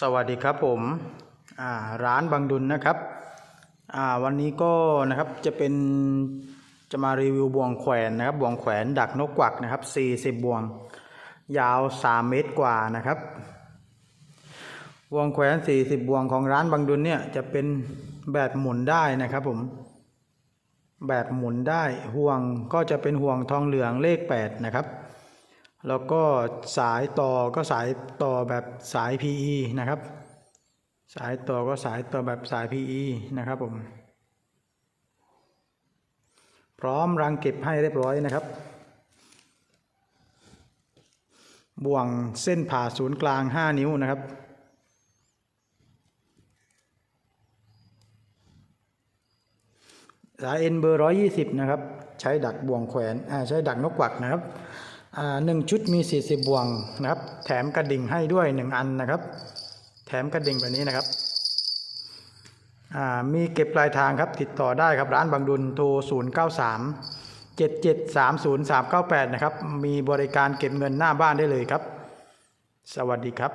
สวัสดีครับผมร้านบางดุลนะครับวันนี้ก็นะครับจะเป็นจะมารีวิวบ่วงแขวนนะครับบ่วงแขวนดักนกกวักนะครับ 40บ่วง ยาว 3 เมตรกว่านะครับบ่วงแขวน 40บ่วงของร้านบางดุลเนี่ยจะเป็นแบบหมุนได้นะครับผมแบบหมุนได้ห่วงก็จะเป็นห่วงทองเหลืองเลข 8 นะครับ แล้วก็สายต่อก็สายต่อแบบสาย PE นะครับ สายต่อก็สายต่อแบบสาย PE นะครับผม พร้อมรังเก็บให้เรียบร้อยนะครับ บ่วงเส้นผ่าศูนย์กลาง 5 นิ้วนะครับสายเอ็นเบอร์ร้อยี่สิบนะครับ ใช้ดักบ่วงแขวนอ่าใช้ดักนกกวักนะครับ หนึ่งชุดมีสี่สิบบ่วงนะครับ แถมกระดิ่งให้ด้วยหนึ่งอันนะครับ แถมกระดิ่งแบบนี้นะครับมีเก็บปลายทางครับติดต่อได้ครับร้านบางดุลโทรศูนย์เก้าสามเจ็ดเจ็ดสามศูนย์สามเก้าแปดนะครับ มีบริการเก็บเงินหน้าบ้านได้เลยครับ สวัสดีครับ